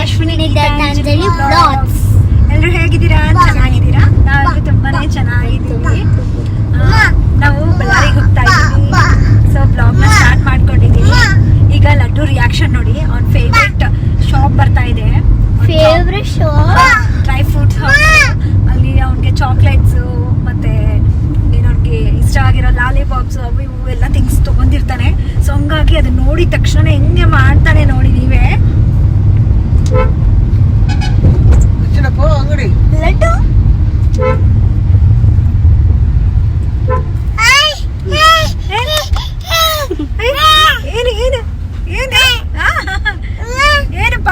Ashwini Geetanjali blogs ಎಲ್ಲರೂ ಹೇಗಿದ್ದೀರಾ? ಚೆನ್ನಾಗಿದ್ದೀರಾ? ನಾವೆಲ್ಲರೂ ತುಂಬಾನೇ ಚೆನ್ನಾಗಿದ್ದೀವಿ. ನಾವು ಬಳ್ಳಾರಿಗೆ ಹೋಗ್ತಾ ಇದ್ದೀವಿ. ಸೊ ನ ಸ್ಟಾರ್ಟ್ ಮಾಡ್ಕೊಂಡಿದ್ದೀವಿ ಈಗ ಲಡ್ಡು ರಿಯಾಕ್ಷನ್ ನೋಡಿ. ಅವ್ನ ಫೇವ್ರೆಟ್ ಶಾಪ್ ಬರ್ತಾ ಇದೆ. ಫೇವ್ರೆಟ್ ಶಾಪ್ ಡ್ರೈ ಫ್ರೂಟ್ಸ್ ಅಲ್ಲಿ ಅವನಿಗೆ ಚಾಕ್ಲೇಟ್ಸು ಮತ್ತೆ ಏನವ್ನಿಗೆ ಇಷ್ಟ ಆಗಿರೋ ಲಾಲಿಪಾಪ್ಸ್ ಅವು ಇವು ಎಲ್ಲ ಥಿಂಗ್ಸ್ ತೊಗೊಂಡಿರ್ತಾನೆ. ಸೊ ಹಂಗಾಗಿ ಅದನ್ನ ನೋಡಿದ ತಕ್ಷಣ ಹೆಂಗೆ ಮಾಡ್ತಾನೆ ನೋಡಿ ನೀವೇ ಚಿನ್ನಪ್ಪ ಅಂಗಡಿ ಲಡ್ಡು ಏನು ಏನು ಏನು ಆ, ಏನಪ್ಪ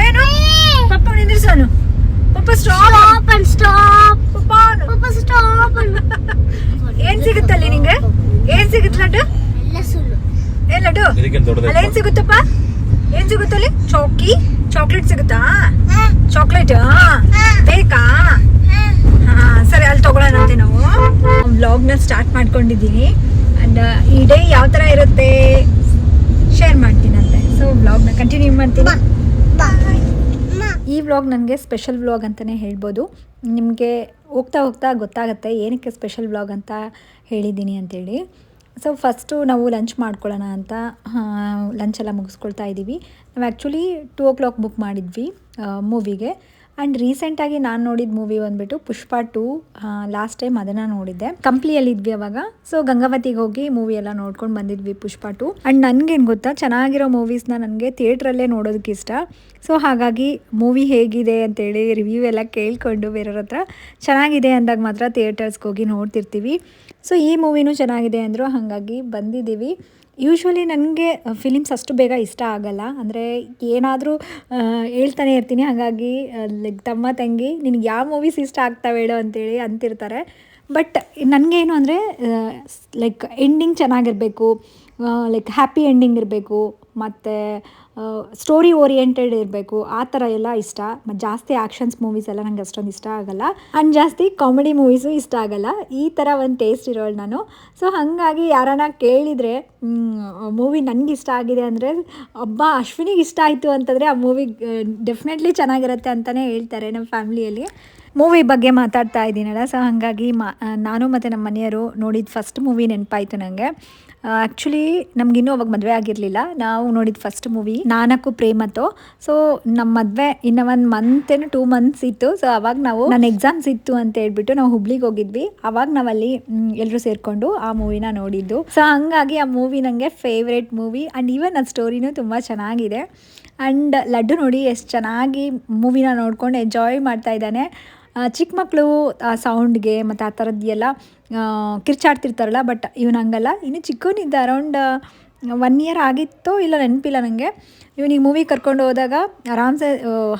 ಏನು ಪಪ್ಪ ನಿಂದ್ರಿಸೋನು ಪಪ್ಪ ಸ್ಟಾಪ್ ಸ್ಟಾಪ್ ಅಂಡ್ ಸ್ಟಾಪ್ ಪಪ್ಪ ಪಾಪ ಸ್ಟಾಪ್ ಏನ್ ಸಿಗುತ್ತಲ್ಲಿ ನಿಂಗೆ ಏನ್ ಸಿಗುತ್ತೆ ಲಡ್ಡು ಎಲ್ಲ ಸುಳ್ಳು ಏನ್ ಲಡ್ಡು ಇದಕ್ಕಿಂತ ದೊಡ್ಡದೈತೆ ಅಲ್ಲಿ, ಏನ್ ಸಿಗುತ್ತಪ್ಪ? ಏನ್ ಸಿಗುತ್ತಲ್ಲಿ ಚೌಕಿ? ಚಾಕ್ಲೇಟ್ ಸಿಗುತ್ತಾ? ಚಾಕ್ಲೇಟ್ ಬೇಕಾ? ಹಾ, ಸರಿ, ಅಲ್ಲಿ ತಗೊಳ್ಳೋಣಂತೆ ನಾವು. ವ್ಲಾಗ್ನ ಸ್ಟಾರ್ಟ್ ಮಾಡ್ಕೊಂಡಿದ್ದೀನಿ. ಅಂಡ್ ಈ ಡೇ ಯಾವ ಥರ ಇರುತ್ತೆ? ಶೇರ್ ಮಾಡ್ತೀನಂತೆ. ಸೊ ವ್ಲಾಗ್ನ ಕಂಟಿನ್ಯೂ ಮಾಡ್ತೀನಿ. ಈ ವ್ಲಾಗ್ ನನಗೆ ಸ್ಪೆಷಲ್ ವ್ಲಾಗ್ ಅಂತಲೇ ಹೇಳ್ಬೋದು. ನಿಮಗೆ ಹೋಗ್ತಾ ಹೋಗ್ತಾ ಗೊತ್ತಾಗುತ್ತೆ ಏನಕ್ಕೆ ಸ್ಪೆಷಲ್ ವ್ಲಾಗ್ ಅಂತ ಹೇಳಿದ್ದೀನಿ ಅಂತೇಳಿ. ಸೊ ಫಸ್ಟು ನಾವು ಲಂಚ್ ಮಾಡ್ಕೊಳ್ಳೋಣ ಅಂತ ಲಂಚ್ ಎಲ್ಲ ಮುಗಿಸ್ಕೊಳ್ತಾ ಇದ್ದೀವಿ. ನಾವು actually two o'clock book ಮಾಡಿದ್ವಿ ಮೂವಿಗೆ ಆ್ಯಂಡ್ ರೀಸೆಂಟಾಗಿ ನಾನು ನೋಡಿದ ಮೂವಿ ಬಂದುಬಿಟ್ಟು ಪುಷ್ಪ ಟು ಲಾಸ್ಟ್ ಟೈಮ್ ಅದನ್ನು ನೋಡಿದ್ದೆ. ಕಂಪ್ಲಿಯಲ್ಲಿದ್ವಿ ಅವಾಗ. ಸೊ ಗಂಗಾವತಿಗೆ ಹೋಗಿ ಮೂವಿ ಎಲ್ಲ ನೋಡ್ಕೊಂಡು ಬಂದಿದ್ವಿ ಪುಷ್ಪ ಟು. ಆ್ಯಂಡ್ ನನಗೇನು ಗೊತ್ತಾ, ಚೆನ್ನಾಗಿರೋ ಮೂವೀಸ್ನ ನನಗೆ ಥಿಯೇಟ್ರಲ್ಲೇ ನೋಡೋದಕ್ಕೆ ಇಷ್ಟ. ಸೊ ಹಾಗಾಗಿ ಮೂವಿ ಹೇಗಿದೆ ಅಂತೇಳಿ ರಿವ್ಯೂ ಎಲ್ಲ ಕೇಳಿಕೊಂಡು ಬೇರೆಯವ್ರ ಹತ್ರ ಚೆನ್ನಾಗಿದೆ ಅಂದಾಗ ಮಾತ್ರ ಥಿಯೇಟರ್ಸ್ಗೆ ಹೋಗಿ ನೋಡ್ತಿರ್ತೀವಿ. ಸೊ ಈ ಮೂವಿನೂ ಚೆನ್ನಾಗಿದೆ ಅಂದರು, ಹಾಗಾಗಿ ಬಂದಿದ್ದೀವಿ. ಯೂಶ್ವಲಿ ನನಗೆ ಫಿಲಿಮ್ಸ್ ಅಷ್ಟು ಬೇಗ ಇಷ್ಟ ಆಗಲ್ಲ. ಅಂದರೆ ಏನಾದರೂ ಹೇಳ್ತಾನೆ ಇರ್ತೀನಿ. ಹಾಗಾಗಿ ಲೈಕ್ ತಮ್ಮ ತಂಗಿ, ನಿನಗೆ ಯಾವ ಮೂವೀಸ್ ಇಷ್ಟ ಆಗ್ತಾವೆ ಹೇಳು ಅಂತೇಳಿ ಅಂತಿರ್ತಾರೆ. ಬಟ್ ನನಗೇನು ಅಂದರೆ ಲೈಕ್ ಎಂಡಿಂಗ್ ಚೆನ್ನಾಗಿರಬೇಕು. ಲೈಕ್ ಹ್ಯಾಪಿ ಎಂಡಿಂಗ್ ಇರಬೇಕು. ಮತ್ತು ಸ್ಟೋರಿ ಓರಿಯೆಂಟೆಡ್ ಇರಬೇಕು. ಆ ಥರ ಎಲ್ಲ ಇಷ್ಟ. ಜಾಸ್ತಿ ಆ್ಯಕ್ಷನ್ಸ್ ಮೂವೀಸ್ ಎಲ್ಲ ನಂಗೆ ಅಷ್ಟೊಂದು ಇಷ್ಟ ಆಗಲ್ಲ. ಆ್ಯಂಡ್ ಜಾಸ್ತಿ ಕಾಮಿಡಿ ಮೂವೀಸು ಇಷ್ಟ ಆಗಲ್ಲ. ಈ ಥರ ಒಂದು ಟೇಸ್ಟ್ ಇರೋಳು ನಾನು. ಸೊ ಹಾಗಾಗಿ ಯಾರನ್ನ ಕೇಳಿದರೆ ಮೂವಿ ನನಗೆ ಇಷ್ಟ ಆಗಿದೆ ಅಂದರೆ ಒಬ್ಬ ಅಶ್ವಿನಿಗೆ ಇಷ್ಟ ಆಯಿತು ಅಂತಂದರೆ ಆ ಮೂವಿ ಡೆಫಿನೆಟ್ಲಿ ಚೆನ್ನಾಗಿರುತ್ತೆ ಅಂತಲೇ ಹೇಳ್ತಾರೆ ನಮ್ಮ ಫ್ಯಾಮ್ಲಿಯಲ್ಲಿ ಮೂವಿ ಬಗ್ಗೆ ಮಾತಾಡ್ತಾ ಇದ್ದೀನಲ್ಲ ಸೊ ಹಾಗಾಗಿ ನಾನು ಮತ್ತು ನಮ್ಮ ಮನೆಯವರು ನೋಡಿದ ಫಸ್ಟ್ ಮೂವಿ ನೆನಪಾಯಿತು ನನಗೆ ಆ್ಯಕ್ಚುಲಿ ನಮಗಿನ್ನೂ ಅವಾಗ ಮದುವೆ ಆಗಿರಲಿಲ್ಲ. ನಾವು ನೋಡಿದ first movie Nannaku Prematho so ನಮ್ಮ ಮದುವೆ ಇನ್ನು ಒಂದು ಮಂತ್ ಏನು ಟೂ ಮಂತ್ಸ್ ಇತ್ತು. ಸೊ ಅವಾಗ ನಾವು ನನ್ನ ಎಕ್ಸಾಮ್ಸ್ ಇತ್ತು ಅಂತ ಹೇಳ್ಬಿಟ್ಟು ನಾವು ಹುಬ್ಳಿಗೆ ಹೋಗಿದ್ವಿ. ಅವಾಗ ನಾವಲ್ಲಿ ಎಲ್ಲರೂ ಸೇರಿಕೊಂಡು ಆ ಮೂವಿನ ನೋಡಿದ್ದು. ಸೊ ಹಂಗಾಗಿ ಆ ಮೂವಿ ನನಗೆ ಫೇವ್ರೇಟ್ ಮೂವಿ ಆ್ಯಂಡ್ ಈವನ್ ಆ ಸ್ಟೋರಿನೂ ತುಂಬ ಚೆನ್ನಾಗಿದೆ. ಆ್ಯಂಡ್ ಲಡ್ಡು ನೋಡಿ ಎಷ್ಟು ಚೆನ್ನಾಗಿ ಮೂವಿನ ನೋಡ್ಕೊಂಡು ಎಂಜಾಯ್ ಮಾಡ್ತಾ ಇದ್ದಾನೆ. ಚಿಕ್ಕ ಮಕ್ಕಳು ಆ ಸೌಂಡ್ಗೆ ಮತ್ತು ಆ ಥರದ್ದು ಎಲ್ಲ ಕಿರ್ಚಾಡ್ತಿರ್ತಾರಲ್ಲ ಬಟ್ ಇವನು ಹಂಗಲ್ಲ. ಇನ್ನು ಚಿಕ್ಕವನಿದ್ದ ಅರೌಂಡ್ ಒನ್ ಇಯರ್ ಆಗಿತ್ತೋ ಇಲ್ಲ ನೆನಪಿಲ್ಲ ನನಗೆ ಇವನಿಗೆ ಮೂವಿ ಕರ್ಕೊಂಡು ಹೋದಾಗ ಆರಾಮ್ಸೆ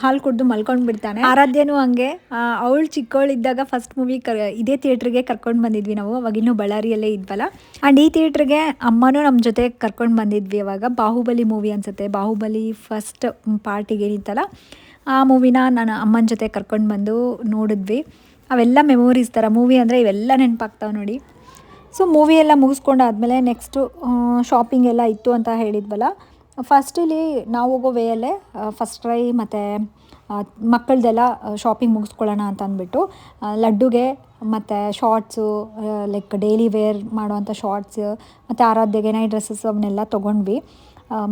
ಹಾಲು ಕುಡ್ದು ಮಲ್ಕೊಂಡು ಬಿಡ್ತಾನೆ. ಆರಾಧ್ಯನೂ ಹಂಗೆ. ಅವಳು ಚಿಕ್ಕವಳಿದ್ದಾಗ ಫಸ್ಟ್ ಮೂವಿ ಕರ್ ಇದೇ ಥಿಯೇಟ್ರಿಗೆ ಕರ್ಕೊಂಡು ಬಂದಿದ್ವಿ ನಾವು. ಅವಾಗ ಇನ್ನೂ ಬಳ್ಳಾರಿಯಲ್ಲೇ ಇದ್ವಲ್ಲ. ಆ್ಯಂಡ್ ಈ ಥಿಯೇಟ್ರಿಗೆ ಅಮ್ಮನೂ ನಮ್ಮ ಜೊತೆ ಕರ್ಕೊಂಡು ಬಂದಿದ್ವಿ ಅವಾಗ. ಬಾಹುಬಲಿ ಮೂವಿ ಅನಿಸುತ್ತೆ. ಬಾಹುಬಲಿ ಫಸ್ಟ್ ಪಾರ್ಟಿಗೆ ಏನಿತ್ತಲ್ಲ ಆ ಮೂವಿನ ನಾನು ಅಮ್ಮನ ಜೊತೆ ಕರ್ಕೊಂಡು ಬಂದು ನೋಡಿದ್ವಿ. ಅವೆಲ್ಲ ಮೆಮೊರೀಸ್ ಥರ ಮೂವಿ ಅಂದರೆ ಇವೆಲ್ಲ ನೆನಪಾಗ್ತಾವೆ ನೋಡಿ. ಸೊ ಮೂವಿ ಎಲ್ಲ ಮುಗಿಸ್ಕೊಂಡಾದ್ಮೇಲೆ ನೆಕ್ಸ್ಟು ಶಾಪಿಂಗ್ ಎಲ್ಲ ಇತ್ತು ಅಂತ ಹೇಳಿದ್ವಲ್ಲ ಫಸ್ಟ್ ಇಲ್ಲಿ ನಾವು ಹೋಗೋ ವೇಯಲ್ಲೇ ಫಸ್ಟ್ ಟ್ರೈ ಮತ್ತು ಮಕ್ಕಳದೆಲ್ಲ ಶಾಪಿಂಗ್ ಮುಗಿಸ್ಕೊಳ್ಳೋಣ ಅಂತ ಅಂದ್ಬಿಟ್ಟು ಲಡ್ಡುಗೆ ಮತ್ತು ಶಾರ್ಟ್ಸು ಲೈಕ್ ಡೈಲಿ ವೇರ್ ಮಾಡುವಂಥ ಶಾರ್ಟ್ಸ್ ಮತ್ತು ಆರಾಧ್ಯಗೆ ನೈ ಡ್ರೆಸ್ಸಸ್ ಅವನ್ನೆಲ್ಲ ತೊಗೊಂಡ್ವಿ.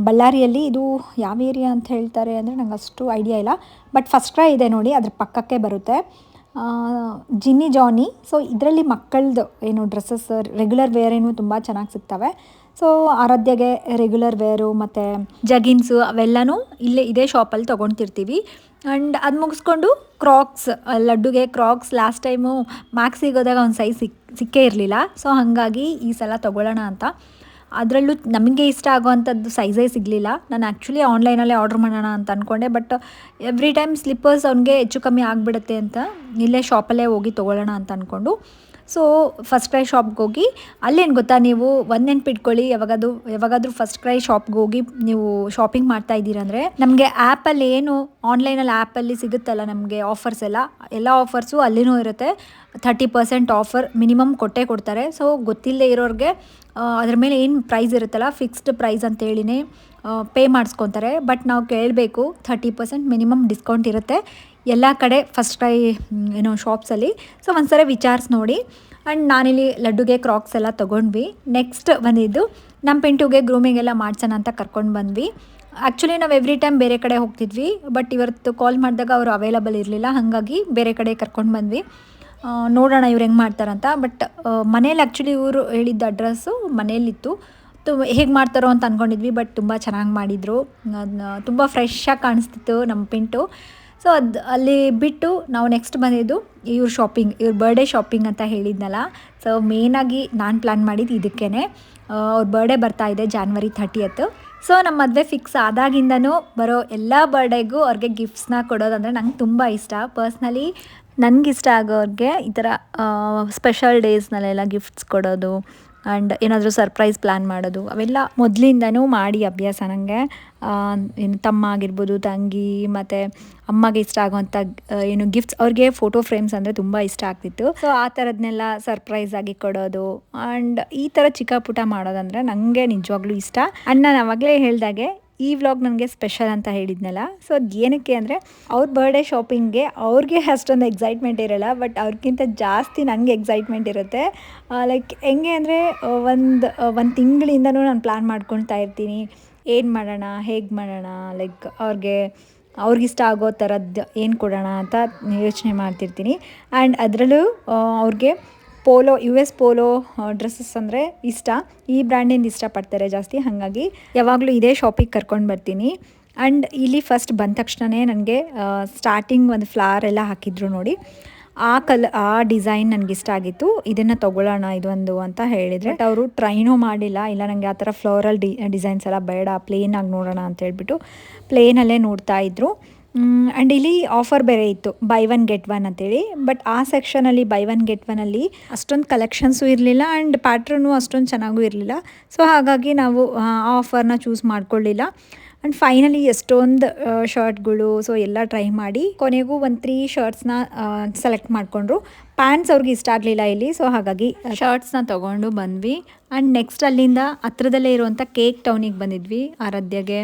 ಬಳ್ಳಾರಿಯಲ್ಲಿ ಇದು ಯಾವ ಏರಿಯಾ ಅಂತ ಹೇಳ್ತಾರೆ ಅಂದರೆ ನಂಗೆ ಅಷ್ಟು ಐಡಿಯಾ ಇಲ್ಲ. ಬಟ್ ಫಸ್ಟ್ ರೈ ಇದೆ ನೋಡಿ, ಅದ್ರ ಪಕ್ಕಕ್ಕೆ ಬರುತ್ತೆ. ಜಿನ್ನಿ ಜಾನಿ ಸೊ ಇದರಲ್ಲಿ ಮಕ್ಕಳದು ಏನು ಡ್ರೆಸ್ಸಸ್ ರೆಗ್ಯುಲರ್ ವೇರ್ ಏನು ತುಂಬ ಚೆನ್ನಾಗಿ ಸಿಗ್ತವೆ. ಸೊ ಆರಾಧ್ಯಗೆ ರೆಗ್ಯುಲರ್ ವೇರು ಮತ್ತು ಜಗಿನ್ಸು ಅವೆಲ್ಲನೂ ಇಲ್ಲೇ ಇದೇ ಶಾಪಲ್ಲಿ ತೊಗೊಳ್ತಿರ್ತೀವಿ ಆ್ಯಂಡ್ ಅದು ಮುಗಿಸ್ಕೊಂಡು ಕ್ರಾಕ್ಸ್ ಲಡ್ಡುಗೆ ಕ್ರಾಕ್ಸ್ ಲಾಸ್ಟ್ ಟೈಮು ಮ್ಯಾಕ್ಸ್ ಸಿಗೋದಾಗ ಒಂದು ಸೈಜ್ ಸಿಕ್, ಸಿಕ್ಕೇ ಇರಲಿಲ್ಲ. ಸೊ ಹಾಗಾಗಿ ಈ ಸಲ ತೊಗೊಳ್ಳೋಣ ಅಂತ. ಅದರಲ್ಲೂ ನಮಗೆ ಇಷ್ಟ ಆಗೋವಂಥದ್ದು ಸೈಜೇ ಸಿಗಲಿಲ್ಲ. ನಾನು ಆ್ಯಕ್ಚುಲಿ ಆನ್ಲೈನಲ್ಲೇ ಆರ್ಡ್ರ್ ಮಾಡೋಣ ಅಂತ ಅಂದ್ಕೊಂಡೆ ಬಟ್ ಎವ್ರಿ ಟೈಮ್ ಸ್ಲಿಪ್ಪರ್ಸ್ ಅವ್ನಿಗೆ ಹೆಚ್ಚು ಕಮ್ಮಿ ಆಗಿಬಿಡುತ್ತೆ ಅಂತ, ಇಲ್ಲೇ ಶಾಪಲ್ಲೇ ಹೋಗಿ ತೊಗೊಳ್ಳೋಣ ಅಂತ ಅಂದ್ಕೊಂಡು ಸೊ ಫಸ್ಟ್ ಕ್ರೈ ಶಾಪ್ಗೆ ಹೋಗಿ, ಅಲ್ಲೇನು ಗೊತ್ತಾ ನೀವು ಒಂದು ನೆನ್ಪಿಟ್ಕೊಳ್ಳಿ, ಯಾವಾಗಾದ್ರು, ಯಾವಾಗಾದ್ರೂ ಫಸ್ಟ್ ಕ್ರೈ ಶಾಪ್ಗೆ ಹೋಗಿ ನೀವು ಶಾಪಿಂಗ್ ಮಾಡ್ತಾ ಇದ್ದೀರಾ ಅಂದರೆ, ನಮಗೆ ಆ್ಯಪಲ್ಲಿ ಏನು ಆನ್ಲೈನಲ್ಲಿ ಆ್ಯಪಲ್ಲಿ ಸಿಗುತ್ತಲ್ಲ ನಮಗೆ ಆಫರ್ಸ್ ಎಲ್ಲ ಎಲ್ಲ ಆಫರ್ಸು ಅಲ್ಲಿನೂ ಇರುತ್ತೆ. ಥರ್ಟಿ ಪರ್ಸೆಂಟ್ ಆಫರ್ ಮಿನಿಮಮ್ ಕೊಟ್ಟೇ ಕೊಡ್ತಾರೆ. ಸೊ ಗೊತ್ತಿಲ್ಲದೆ ಇರೋರಿಗೆ ಅದ್ರ ಮೇಲೆ ಏನು ಪ್ರೈಸ್ ಇರುತ್ತಲ್ಲ ಫಿಕ್ಸ್ಡ್ ಪ್ರೈಸ್ ಅಂತೇಳಿನೇ ಪೇ ಮಾಡಿಸ್ಕೊತಾರೆ. ಬಟ್ ನಾವು ಕೇಳಬೇಕು ಥರ್ಟಿ ಪರ್ಸೆಂಟ್ ಮಿನಿಮಮ್ ಡಿಸ್ಕೌಂಟ್ ಇರುತ್ತೆ. ಎಲ್ಲ ಕಡೆ ಫಸ್ಟ್ ಟ್ರೈ ಏನೋ ಶಾಪ್ಸಲ್ಲಿ ಸೊ ಒಂದ್ಸರಿ ವಿಚಾರಿಸಿ ನೋಡಿ. ಆ್ಯಂಡ್ ನಾನಿಲ್ಲಿ ಲಡ್ಡುಗೆ ಕ್ರಾಕ್ಸ್ ಎಲ್ಲ ತೊಗೊಂಡ್ವಿ. ನೆಕ್ಸ್ಟ್ ಬಂದಿದ್ದು ನಮ್ಮ ಪಿಂಟುಗೆ ಗ್ರೂಮಿಂಗ್ ಎಲ್ಲ ಮಾಡ್ಸೋಣ ಅಂತ ಕರ್ಕೊಂಡು ಬಂದ್ವಿ. ಆ್ಯಕ್ಚುಲಿ ನಾವು ಎವ್ರಿ ಟೈಮ್ ಬೇರೆ ಕಡೆ ಹೋಗ್ತಿದ್ವಿ ಬಟ್ ಇವತ್ತು ಕಾಲ್ ಮಾಡಿದಾಗ ಅವರು ಅವೈಲಬಲ್ ಇರಲಿಲ್ಲ. ಹಾಗಾಗಿ ಬೇರೆ ಕಡೆ ಕರ್ಕೊಂಡು ಬಂದ್ವಿ. ನೋಡೋಣ ಇವ್ರು ಹೆಂಗೆ ಮಾಡ್ತಾರಂತ ಬಟ್ ಮನೇಲಿ ಆ್ಯಕ್ಚುಲಿ ಇವರು ಹೇಳಿದ್ದ ಅಡ್ರೆಸ್ಸು ಮನೇಲಿತ್ತು. ತು, ಹೇಗೆ ಮಾಡ್ತಾರೋ ಅಂತ ಅಂದ್ಕೊಂಡಿದ್ವಿ ಬಟ್ ತುಂಬ ಚೆನ್ನಾಗಿ ಮಾಡಿದರು. ತುಂಬ ಫ್ರೆಶ್ಶಾಗಿ ಕಾಣಿಸ್ತಿತ್ತು ನಮ್ಮ ಪಿಂಟು. ಸೊ ಅದು ಅಲ್ಲಿ ಬಿಟ್ಟು ನಾವು ನೆಕ್ಸ್ಟ್ ಬಂದಿದ್ದು ಇವ್ರ ಶಾಪಿಂಗ್ ಇವ್ರ ಬರ್ಡೇ ಶಾಪಿಂಗ್ ಅಂತ ಹೇಳಿದ್ನಲ್ಲ. ಸೊ ಮೇನಾಗಿ ನಾನು ಪ್ಲ್ಯಾನ್ ಮಾಡಿದ್ದು ಇದಕ್ಕೇ ಅವ್ರ ಬರ್ಡೇ ಬರ್ತಾ ಇದೆ ಜಾನ್ವರಿ ಥರ್ಟಿಯತ್ತು ಸೊ ನಮ್ಮ ಮದುವೆ ಫಿಕ್ಸ್ ಆದಾಗಿಂದನೂ ಬರೋ ಎಲ್ಲ ಬರ್ಡೇಗೂ ಅವ್ರಿಗೆ ಗಿಫ್ಟ್ಸ್ನ ಕೊಡೋದಂದರೆ ನಂಗೆ ತುಂಬ ಇಷ್ಟ. ಪರ್ಸ್ನಲಿ ನನಗಿಷ್ಟ ಆಗೋರಿಗೆ ಈ ಥರ ಸ್ಪೆಷಲ್ ಡೇಸ್ನಲ್ಲೆಲ್ಲ ಗಿಫ್ಟ್ಸ್ ಕೊಡೋದು. ಆ್ಯಂಡ್ ಏನಾದರೂ ಸರ್ಪ್ರೈಸ್ ಪ್ಲ್ಯಾನ್ ಮಾಡೋದು, ಅವೆಲ್ಲ ಮೊದಲಿಂದನೂ ಮಾಡಿ ಅಭ್ಯಾಸ ನನಗೆ ಏನು ತಮ್ಮ ಆಗಿರ್ಬೋದು, ತಂಗಿ, ಮತ್ತು ಅಮ್ಮಗೆ ಇಷ್ಟ ಆಗುವಂಥ ಏನು ಗಿಫ್ಟ್ಸ್ ಅವ್ರಿಗೆ ಫೋಟೋ ಫ್ರೇಮ್ಸ್ ಅಂದರೆ ತುಂಬ ಇಷ್ಟ ಆಗ್ತಿತ್ತು. ಸೊ ಆ ಥರದ್ನೆಲ್ಲ ಸರ್ಪ್ರೈಸ್ ಆಗಿ ಕೊಡೋದು. ಆ್ಯಂಡ್ ಈ ಥರ ಚಿಕ್ಕ ಪುಟ ಮಾಡೋದಂದರೆ ನನಗೆ ನಿಜವಾಗ್ಲೂ ಇಷ್ಟ. ಆ್ಯಂಡ್ ನಾನು ಅವಾಗಲೇ ಹೇಳ್ದಾಗೆ ಈ ವ್ಲಾಗ್ ನನಗೆ ಸ್ಪೆಷಲ್ ಅಂತ ಹೇಳಿದ್ನಲ್ಲ. ಸೊ ಅದು ಏನಕ್ಕೆ ಅಂದರೆ, ಅವ್ರ ಬರ್ಡೇ ಶಾಪಿಂಗ್ಗೆ ಅವ್ರಿಗೆ ಅಷ್ಟೊಂದು ಎಕ್ಸೈಟ್ಮೆಂಟ್ ಇರಲ್ಲ ಬಟ್ ಅವ್ರಿಗಿಂತ ಜಾಸ್ತಿ ನನಗೆ ಎಕ್ಸೈಟ್ಮೆಂಟ್ ಇರುತ್ತೆ. ಲೈಕ್ ಹೆಂಗೆ ಅಂದರೆ ಒಂದು ಒಂದು ತಿಂಗಳಿಂದನೂ ನಾನು ಪ್ಲ್ಯಾನ್ ಮಾಡ್ಕೊಳ್ತಾ ಇರ್ತೀನಿ. ಏನು ಮಾಡೋಣ, ಹೇಗೆ ಮಾಡೋಣ ಲೈಕ್ ಅವ್ರಿಗೆ, ಅವ್ರಿಗಿಷ್ಟ ಆಗೋ ಥರದ್ದು ಏನು ಕೊಡೋಣ ಅಂತ ಯೋಚನೆ ಮಾಡ್ತಿರ್ತೀನಿ. ಆ್ಯಂಡ್ ಅದರಲ್ಲೂ ಅವ್ರಿಗೆ Polo U S Polo dresses ಅಂದರೆ ಇಷ್ಟ. ಈ ಬ್ರ್ಯಾಂಡಿಂದ ಇಷ್ಟಪಡ್ತಾರೆ ಜಾಸ್ತಿ. ಹಾಗಾಗಿ ಯಾವಾಗಲೂ ಇದೇ ಶಾಪಿಗೆ ಕರ್ಕೊಂಡು ಬರ್ತೀನಿ. ಆ್ಯಂಡ್ ಇಲ್ಲಿ ಫಸ್ಟ್ ಬಂದ ತಕ್ಷಣವೇ ನನಗೆ ಸ್ಟಾರ್ಟಿಂಗ್ ಒಂದು ಫ್ಲವರ್ ಎಲ್ಲ ಹಾಕಿದ್ರು ನೋಡಿ. ಆ ಕಲ್, ಆ ಡಿಸೈನ್ ನನಗೆ ಇಷ್ಟ ಆಗಿತ್ತು. ಇದನ್ನು ತೊಗೊಳ್ಳೋಣ ಇದೊಂದು ಅಂತ ಹೇಳಿದರೆ. ಅವರು ಟ್ರೈನೂ ಮಾಡಿಲ್ಲ. ಇಲ್ಲ ನನಗೆ ಆ ಥರ ಫ್ಲೋರಲ್ ಡಿ ಡಿಸೈನ್ಸ್ ಎಲ್ಲ ಬೇಡ. ಪ್ಲೇನಾಗಿ ನೋಡೋಣ ಅಂತ ಹೇಳ್ಬಿಟ್ಟು ಪ್ಲೇನಲ್ಲೇ ನೋಡ್ತಾ ಇದ್ರು. ಆ್ಯಂಡ್ ಇಲ್ಲಿ ಆಫರ್ ಬೇರೆ ಇತ್ತು ಬೈ ಒನ್ ಗೆಟ್ ಒನ್ ಅಂತೇಳಿ. ಬಟ್ ಆ ಸೆಕ್ಷನಲ್ಲಿ ಬೈ ಒನ್ ಗೆಟ್ ಒನಲ್ಲಿ ಅಷ್ಟೊಂದು ಕಲೆಕ್ಷನ್ಸು ಇರಲಿಲ್ಲ ಆ್ಯಂಡ್ ಪ್ಯಾಟ್ರನು ಅಷ್ಟೊಂದು ಚೆನ್ನಾಗೂ ಇರಲಿಲ್ಲ. ಸೊ ಹಾಗಾಗಿ ನಾವು, ಆ ಆಫರ್ನ ಚೂಸ್ ಮಾಡ್ಕೊಳ್ಳಿಲ್ಲ. ಆ್ಯಂಡ್ ಫೈನಲಿ ಎಷ್ಟೊಂದು ಶರ್ಟ್ಗಳು ಸೊ ಎಲ್ಲ ಟ್ರೈ ಮಾಡಿ ಕೊನೆಗೂ ಒಂದು ತ್ರೀ ಶರ್ಟ್ಸ್ನ ಸೆಲೆಕ್ಟ್ ಮಾಡಿಕೊಂಡ್ರು. ಪ್ಯಾಂಟ್ಸ್ ಅವ್ರಿಗೆ ಇಷ್ಟ ಆಗಲಿಲ್ಲ ಇಲ್ಲಿ ಸೊ ಹಾಗಾಗಿ ಶರ್ಟ್ಸ್ನ ತೊಗೊಂಡು ಬಂದ್ವಿ. ಆ್ಯಂಡ್ ನೆಕ್ಸ್ಟ್ ಅಲ್ಲಿಂದ ಹತ್ರದಲ್ಲೇ ಇರುವಂಥ ಕೇಕ್ ಟೌನಿಗೆ ಬಂದಿದ್ವಿ. ಆರಾಧ್ಯಗೆ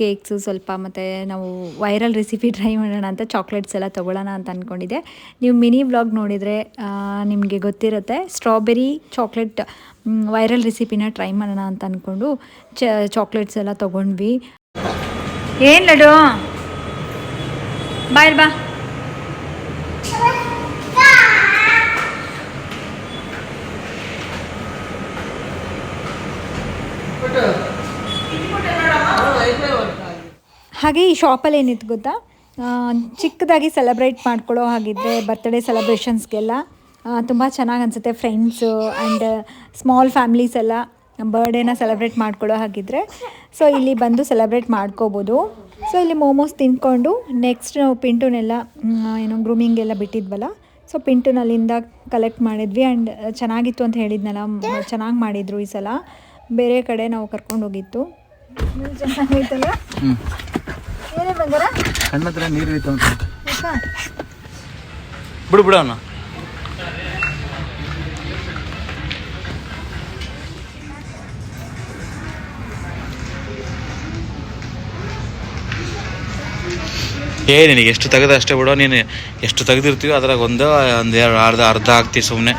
ಕೇಕ್ಸು ಸ್ವಲ್ಪ ಮತ್ತು ನಾವು ವೈರಲ್ ರೆಸಿಪಿ ಟ್ರೈ ಮಾಡೋಣ ಅಂತ ಚಾಕ್ಲೇಟ್ಸ್ ಎಲ್ಲ ತೊಗೊಳ್ಳೋಣ ಅಂತ ಅಂದ್ಕೊಂಡಿದ್ದೆ ನೀವು ಮಿನಿ ವ್ಲಾಗ್ ನೋಡಿದರೆ ನಿಮಗೆ ಗೊತ್ತಿರುತ್ತೆ ಸ್ಟ್ರಾಬೆರಿ ಚಾಕ್ಲೇಟ್ ವೈರಲ್ ರೆಸಿಪಿನ ಟ್ರೈ ಮಾಡೋಣ ಅಂತ ಅಂದ್ಕೊಂಡು ಚಾಕ್ಲೇಟ್ಸ್ ಎಲ್ಲ ತೊಗೊಂಡ್ವಿ. ಏನು ಲಡು ಬಾಯ್ ಬಾ. ಹಾಗೆ ಈ ಶಾಪಲ್ಲಿ ಏನಿತ್ತು ಗೊತ್ತಾ? ಚಿಕ್ಕದಾಗಿ ಸೆಲೆಬ್ರೇಟ್ ಮಾಡ್ಕೊಳ್ಳೋ ಹಾಗಿದ್ರೆ ಬರ್ತ್ಡೇ ಸೆಲೆಬ್ರೇಷನ್ಸ್ಗೆಲ್ಲ ತುಂಬ ಚೆನ್ನಾಗಿ ಅನಿಸುತ್ತೆ ಫ್ರೆಂಡ್ಸು ಆ್ಯಂಡ್ ಸ್ಮಾಲ್ ಫ್ಯಾಮ್ಲೀಸ್ ಎಲ್ಲ ಬರ್ಡೇನ ಸೆಲೆಬ್ರೇಟ್ ಮಾಡ್ಕೊಳ್ಳೋ ಹಾಗಿದ್ರೆ. ಸೊ ಇಲ್ಲಿ ಬಂದು ಸೆಲೆಬ್ರೇಟ್ ಮಾಡ್ಕೋಬೋದು. ಸೊ ಇಲ್ಲಿ ಮೋಮೋಸ್ ತಿನ್ಕೊಂಡು ನೆಕ್ಸ್ಟ್ ನಾವು ಪಿಂಟುನೆಲ್ಲ ಏನು ಗ್ರೂಮಿಂಗ್ ಎಲ್ಲ ಬಿಟ್ಟಿದ್ವಲ್ಲ. ಸೊ ಪಿಂಟುನಲ್ಲಿಂದ ಕಲೆಕ್ಟ್ ಮಾಡಿದ್ವಿ ಆ್ಯಂಡ್ ಚೆನ್ನಾಗಿತ್ತು ಅಂತ ಹೇಳಿದ್ನಲ್ಲ ಚೆನ್ನಾಗಿ ಮಾಡಿದರು ಈ ಸಲ. ಬೇರೆ ಕಡೆ ನಾವು ಕರ್ಕೊಂಡು ಹೋಗಿತ್ತು. ಚೆನ್ನಾಗಿತ್ತಲ್ಲ ಏನೇ ಬಂಗಾರ? ಬಿಡು ಏ, ನಿನಗೆ ಎಷ್ಟು ತೆಗೆದ ಅಷ್ಟೇ ಬಿಡೋ, ನೀನು ಎಷ್ಟು ತೆಗೆದಿರ್ತೀವೋ ಅದ್ರಾಗ ಒಂದು ಒಂದು ಎರಡು, ಅರ್ಧ ಅರ್ಧ ಹಾಕ್ತಿ ಸುಮ್ಮನೆ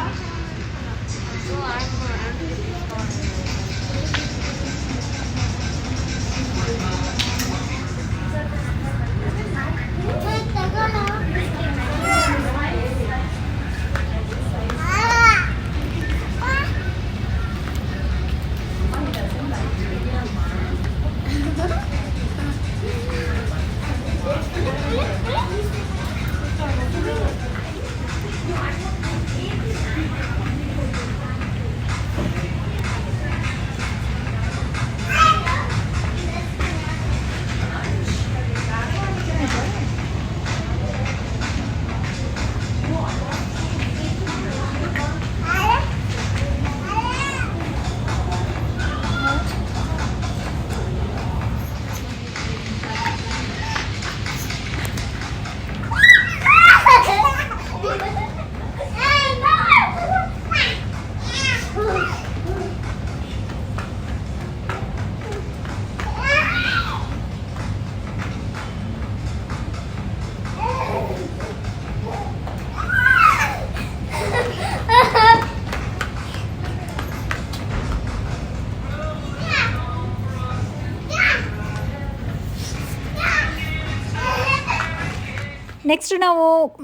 ನೆಕ್ಸ್ಟ್ ನಾವು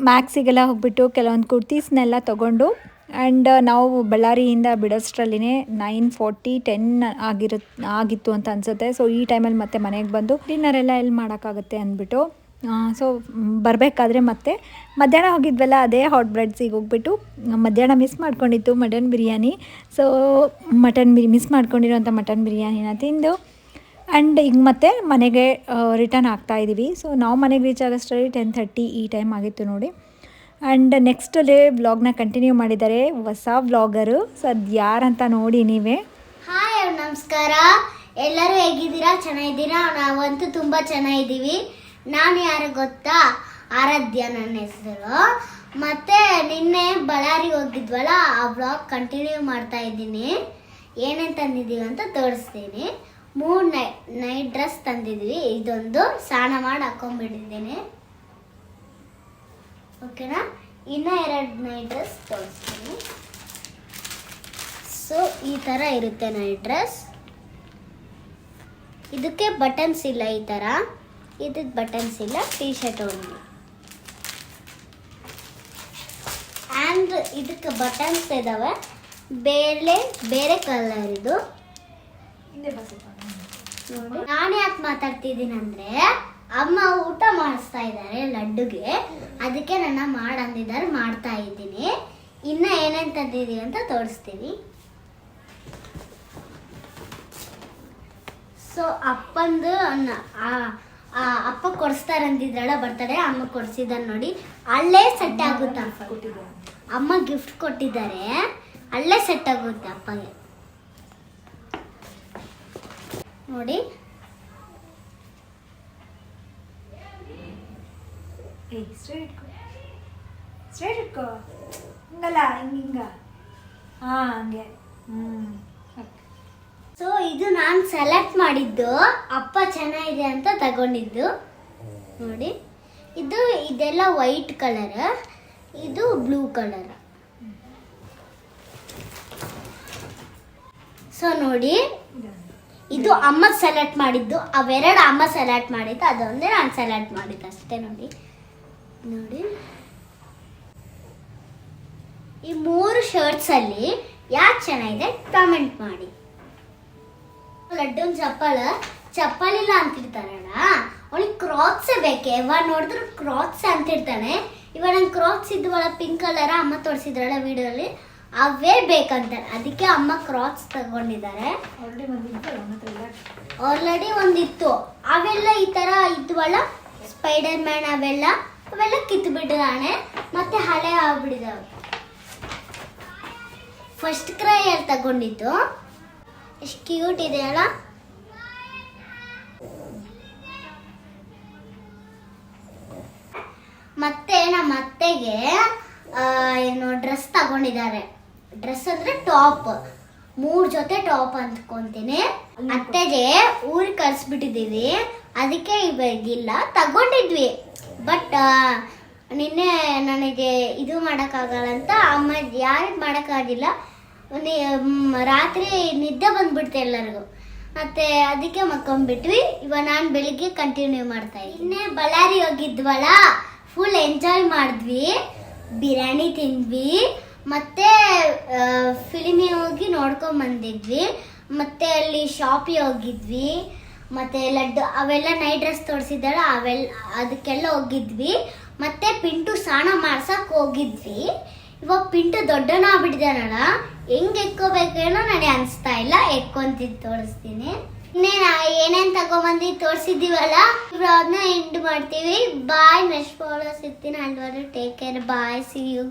ಮ್ಯಾಕ್ಸಿಗೆಲ್ಲ ಹೋಗ್ಬಿಟ್ಟು ಕೆಲವೊಂದು ಕುರ್ತೀಸ್ನೆಲ್ಲ ತೊಗೊಂಡು ಆ್ಯಂಡ್ ನಾವು ಬಳ್ಳಾರಿಯಿಂದ ಬಿಡೋಷ್ಟರಲ್ಲಿನೇ ನೈನ್ ಫೋರ್ಟಿ ಟೆನ್ ಆಗಿರು, ಆಗಿತ್ತು ಅಂತ ಅನಿಸುತ್ತೆ. ಸೊ ಈ ಟೈಮಲ್ಲಿ ಮತ್ತೆ ಮನೆಗೆ ಬಂದು ಡಿನ್ನರ್ ಎಲ್ಲ ಎಲ್ಲಿ ಮಾಡೋಕ್ಕಾಗುತ್ತೆ ಅಂದ್ಬಿಟ್ಟು ಸೊ ಬರಬೇಕಾದ್ರೆ ಮತ್ತೆ ಮಧ್ಯಾಹ್ನ ಹೋಗಿದ್ವಲ್ಲ, ಅದೇ ಹಾಟ್ ಬ್ರೆಡ್ಸಿಗೆ ಹೋಗ್ಬಿಟ್ಟು, ಮಧ್ಯಾಹ್ನ ಮಿಸ್ ಮಾಡ್ಕೊಂಡಿತ್ತು ಮಟನ್ ಬಿರಿಯಾನಿ. ಸೊ ಮಟನ್ ಬಿರಿ ಮಿಸ್ ಮಾಡ್ಕೊಂಡಿರೋಂಥ ಮಟನ್ ಬಿರಿಯಾನಿನ ತಿಂದು ಆ್ಯಂಡ್ ಈಗ ಮತ್ತೆ ಮನೆಗೆ ರಿಟರ್ನ್ ಆಗ್ತಾ ಇದ್ದೀವಿ ಸೊ ನಾವು ಮನೆಗೆ ರೀಚ್ ಆಗೋಷ್ಟರಲ್ಲಿ ಟೆನ್ ಥರ್ಟಿ ಈ ಟೈಮ್ ಆಗಿತ್ತು ನೋಡಿ. ಆ್ಯಂಡ್ ನೆಕ್ಸ್ಟ್ ಡೇ ವ್ಲಾಗ್ನ ಕಂಟಿನ್ಯೂ ಮಾಡಿದ್ದಾರೆ ಹೊಸ ವ್ಲಾಗರು ಸೊ ಅದು ಯಾರಂತ ನೋಡಿ ನೀವೇ. ಹಾಯ್ ನಮಸ್ಕಾರ. ಎಲ್ಲರೂ ಹೇಗಿದ್ದೀರಾ? ಚೆನ್ನಾಗಿದ್ದೀರಾ? ನಾವಂತೂ ತುಂಬ ಚೆನ್ನಾಗಿದ್ದೀವಿ. ನಾನು ಯಾರು ಗೊತ್ತಾ? ಆರಾಧ್ಯ ನನ್ನ ಹೆಸರು. ಮತ್ತೆ ನಿನ್ನೆ ಬಳ್ಳಾರಿ ಹೋಗಿದ್ವಲ್ಲ, ಆ ಬ್ಲಾಗ್ ಕಂಟಿನ್ಯೂ ಮಾಡ್ತಾ ಇದ್ದೀನಿ. ಏನೇನು ತಂದಿದ್ದೀವಿ ಅಂತ ತೋರಿಸ್ತೀನಿ. ಮೂರು ನೈ ನೈಟ್ ಡ್ರೆಸ್ ತಂದಿದ್ವಿ. ಇದೊಂದು ಸ್ನಾನ ಮಾಡಿ ಹಾಕೊಂಡ್ಬಿಟ್ಟಿದ್ದೇನೆ. ಓಕೆನಾ? ಇನ್ನ ಎರಡು ನೈಟ್ ಡ್ರೆಸ್ ತೋರಿಸ್ತೀನಿ. ಸೊ ಈ ಥರ ಇರುತ್ತೆ ನೈಟ್ ಡ್ರೆಸ್. ಇದಕ್ಕೆ ಬಟನ್ಸ್ ಇಲ್ಲ ಈ ಥರ ಇದಕ್ಕೆ ಬಟನ್ಸ್ ಇಲ್ಲ ಟೀ ಶರ್ಟ್ ಒಂದು ಆ್ಯಂಡ್ ಇದಕ್ಕೆ ಬಟನ್ಸ್ ಇದ್ದಾವೆ ಬೇರೆ ಬೇರೆ ಕಲರ್ ಇದು. ನೋಡಿ. ನಾನು ಯಾಕೆ ಮಾತಾಡ್ತಿದ್ದೀನಿ ಅಂದ್ರೆ ಅಮ್ಮ ಊಟ ಮಾಡಿಸ್ತಾ ಇದ್ದಾರೆ ಲಡ್ಡುಗೆ. ಅದಕ್ಕೆ ನನ್ನ ಮಾಡಂದಿದ್ದಾರೆ ಮಾಡ್ತಾ ಇದ್ದೀನಿ. ಇನ್ನ ಏನೇನ್ ತಂದಿದೀವಿ ಅಂತ ತೋರಿಸ್ತೀನಿ. ಸೊ ಅಪ್ಪಂದು ಅಪ್ಪ ಕೊಡ್ಸ್ತಾರೆ ಅಂದಿದ್ರಲ್ಲ ಬರ್ತಾರೆ ಅಮ್ಮ ಕೊಡ್ಸಿದನ್ ನೋಡಿ. ಅಲ್ಲೇ ಸೆಟ್ ಆಗುತ್ತೆ ಅಮ್ಮ ಗಿಫ್ಟ್ ಕೊಟ್ಟಿದ್ದಾರೆ. ಅಲ್ಲೇ ಸೆಟ್ ಆಗುತ್ತೆ ಅಪ್ಪಗೆ. ನೋಡಿ. ಸ್ಟ್ರೇಟ್ ಇಟ್ಕೋ. ಹಂಗಲ್ಲ ಹಿಂಗೆ ಹಿಂಗ. ಹಾಂ ಹಂಗೆ. ಹ್ಞೂ ಸೊ ಇದು ನಾನು ಸೆಲೆಕ್ಟ್ ಮಾಡಿದ್ದು ಅಪ್ಪ ಚೆನ್ನಾಗಿದೆ ಅಂತ ತಗೊಂಡಿದ್ದು. ನೋಡಿ. ಇದು ಇದೆಲ್ಲ ವೈಟ್ ಕಲರ್ ಇದು ಬ್ಲೂ ಕಲರ್ ಸೊ ನೋಡಿ. ಇದು ಅಮ್ಮ ಸೆಲೆಕ್ಟ್ ಮಾಡಿದ್ದು ಅವೆರಡು ಅಮ್ಮ ಸೆಲೆಕ್ಟ್ ಮಾಡಿದ್ದು, ಅದೊಂದೇ ನಾನು ಸೆಲೆಕ್ಟ್ ಮಾಡಿದ್ದು ಅಷ್ಟೇ ನೋಡಿ. ನೋಡಿ. ಈ ಮೂರು ಶರ್ಟ್ಸ್ ಅಲ್ಲಿ ಯಾವ್ದು ಚೆನ್ನಾಗಿದೆ ಕಮೆಂಟ್ ಮಾಡಿ. ಲಡ್ಡನ್ ಚಪ್ಪಲ್ ಚಪ್ಪಲ್ ಇಲ್ಲ ಅಂತಿರ್ತಾರಲ್ಲ, ಅವಳಿಗೆ ಕ್ರಾಕ್ಸೇ ಬೇಕೆ? ಯಾವಾಗ ನೋಡಿದ್ರು ಕ್ರಾಕ್ಸ್ ಅಂತಿರ್ತಾನೆ ಇವಾಗ ನಂಗೆ ಕ್ರಾಕ್ಸ್ ಇದ್ವಲ್ಲ ಪಿಂಕ್ ಕಲರ ಅಮ್ಮ ತೋರಿಸಿದ್ರಲ್ಲ ವಿಡಿಯೋಲಿ ಅವೇ ಬೇಕಂತಾರೆ. ಅದಕ್ಕೆ ಅಮ್ಮ ಕ್ರಾಕ್ಸ್ ತಗೊಂಡಿದ್ದಾರೆ. ಆಲ್ರೆಡಿ ಒಂದಿತ್ತು ಅವೆಲ್ಲ ಈ ತರ ಇದ್ವಲ್ಲ? ಸ್ಪೈಡರ್ ಮ್ಯಾನ್ ಅವೆಲ್ಲ? ಅವೆಲ್ಲ ಕಿತ್ತು ಬಿಟ್ಟಿದ್ದಾನೆ. ಮತ್ತೆ ಹಳೆ ಆಗ್ಬಿಟ್ಟಿದ್ದಾವೆ. ಫಸ್ಟ್ ಕ್ರೈ ಅಲ್ಲಿ ತಗೊಂಡಿದ್ದು. ಎಷ್ಟು ಕ್ಯೂಟ್ ಇದೆ ಅಲ್ಲ? ಮತ್ತೆ ನಮ್ಮ ಅತ್ತೆಗೆ ಏನು ಡ್ರೆಸ್ ತಗೊಂಡಿದ್ದಾರೆ. ಡ್ರೆಸ್ ಅಂದ್ರೆ ಟಾಪ್ ಮೂರ್ ಜೊತೆ ಟಾಪ್ ಅಂದ್ಕೊಂತೀನಿ. ಅತ್ತೆಗೆ ಊರಿಗೆ ಕರ್ಸ್ಬಿಟ್ಟಿದೀವಿ. ಅದಕ್ಕೆ ಇವಾಗಿಲ್ಲ. ತಗೊಂಡಿದ್ವಿ. ಬಟ್ ನಿನ್ನೆ ನನಗೆ ಇದು ಮಾಡೋಕ್ಕಾಗಲ್ಲ ಅಂತ ಅಮ್ಮ ಯಾರು ಮಾಡೋಕ್ಕಾಗಿಲ್ಲ. ರಾತ್ರಿ ನಿದ್ದೆ ಬಂದ್ಬಿಡ್ತೆ ಎಲ್ಲರಿಗೂ. ಮತ್ತೆ ಅದಕ್ಕೆ ಮಕ್ಕೊಂಡ್ಬಿಟ್ವಿ ಇವಾಗ ನಾನು ಬೆಳಿಗ್ಗೆ ಕಂಟಿನ್ಯೂ ಮಾಡ್ತಾ ಇದ್ದೀನಿ. ಇನ್ನೇ ಬಳ್ಳಾರಿ ಹೋಗಿದ್ವಲ್ಲ? ಫುಲ್ ಎಂಜಾಯ್ ಮಾಡಿದ್ವಿ. ಬಿರಿಯಾನಿ ತಿಂದ್ವಿ. ಮತ್ತೆ ಫಿಲಿಮಿ ಹೋಗಿ ನೋಡ್ಕೊಂಡ್ ಬಂದಿದ್ವಿ. ಮತ್ತೆ ಅಲ್ಲಿ ಶಾಪಿಗೆ ಹೋಗಿದ್ವಿ. ಮತ್ತೆ ಲಡ್ಡು, ಅವೆಲ್ಲ ನೈಟ್ ಡ್ರೆಸ್ ತೋರಿಸಿದ್ದಾಳೆ ಅವೆಲ್ಲ ಅದಕ್ಕೆಲ್ಲ ಹೋಗಿದ್ವಿ. ಮತ್ತೆ ಪಿಂಟು ಸ್ನಾನ ಮಾಡ್ಸಕ್ ಹೋಗಿದ್ವಿ. ಇವಾಗ ಪಿಂಟು ದೊಡ್ಡನ ದೊಡ್ಡನಾಗ್ಬಿಟ್ಟಿದ್ದಾನಲ್ಲ, ಹೆಂಗ್ ಎಕ್ಕೋಬೇಕೇನೋ ನನಗೆ ಅನಿಸ್ತಾ ಇಲ್ಲ. ಎಕ್ಕೊಂತಿದ್ ತೋರಿಸ್ತೀನಿ. ಇನ್ನೇನ ಏನೇನು ತಗೊಂಬಂದಿ ತೋರಿಸಿದ್ದೀವಲ್ಲ ಇವ್ರು ಅದನ್ನ ಎಂಡ್ ಮಾಡ್ತೀವಿ. ಬಾಯ್ ನೆಕ್ಸ್ಟ್ ಫಾಲೋ ಸಿಗ್ತೀನಿ. And take care bye see you